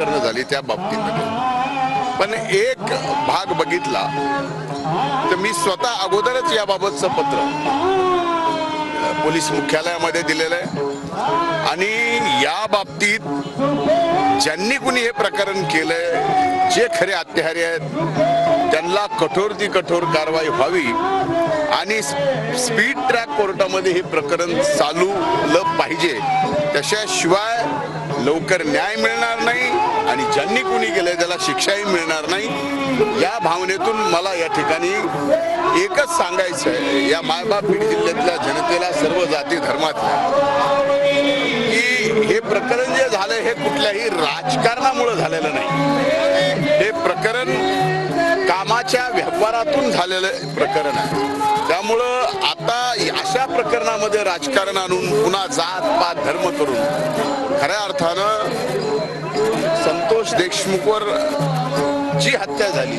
झाली त्या बाबतीमध्ये. पण एक भाग बघितला तर मी स्वतः अगोदरच याबाबतचं पत्र पोलीस मुख्यालयामध्ये दिलेलं आहे. आणि या बाबतीत ज्यांनी कुणी हे प्रकरण केलंय जे खरे हत्यारे आहेत त्यांना कठोर ती कठोर कारवाई व्हावी. आणि स्पीड ट्रॅक कोर्टामध्ये हे प्रकरण चालू पाहिजे. त्याच्याशिवाय लवकर न्याय मिळणार नाही. ज्यांनी कुणी केलंय त्याला शिक्षाही मिळणार नाही. या भावनेतून मला या ठिकाणी एकच सांगायचं आहे या मायबाप बीड जिल्ह्यातल्या जनतेला सर्व जाती धर्मातल्या की हे प्रकरण जे झालं हे कुठल्याही राजकारणामुळे झालेलं नाही. हे प्रकरण कामाच्या व्यवहारातून झालेलं प्रकरण आहे. त्यामुळं आता अशा प्रकरणामध्ये राजकारण आणून पुन्हा जात पात धर्म करून खऱ्या अर्थानं संतोष देशमुखवर जी हत्या झाली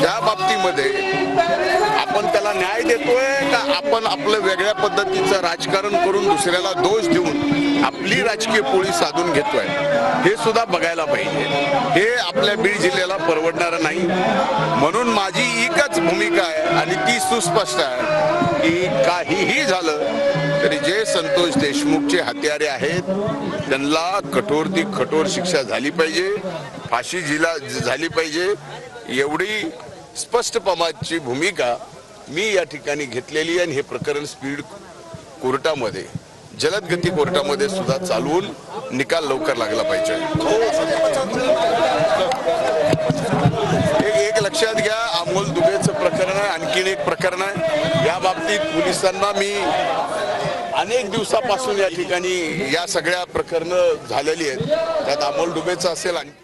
त्या बाबतीमध्ये आपण त्याला न्याय देतोय का आपण आपलं वेगळ्या पद्धतीचं राजकारण करून दुसऱ्याला दोष देऊन आपली राजकीय पोळी साधून घेतोय? हे सुद्धा बघायला पाहिजे. हे आपल्या बीड जिल्ह्याला परवडणारं नाही. म्हणून माझी एकच भूमिका आहे सुस्पष्ट आहे की काहीही झालं तरी जे संतोष देशमुखचे हत्यारे आहेत त्यांना कठोर ती कठोर शिक्षा झाली पाहिजे फाशी जिला झाली पाहिजे. एवढी स्पष्टपमाची भूमिका मी या ठिकाणी घेतलेली आणि हे प्रकरण स्पीड कोर्टामध्ये जलद गती कोर्टामध्ये सुद्धा चालवून निकाल लवकर लागला पाहिजे एक एक लक्षात घ्या अमोल दुबेचं प्रकरण आहे आणखीन एक प्रकरण आहे. या बाबतीत पोलिसांना मी अनेक दिवसापासून या ठिकाणी या सगळ्या प्रकरणं झालेली आहेत. त्यात अमोल डुबेचं असेल आणि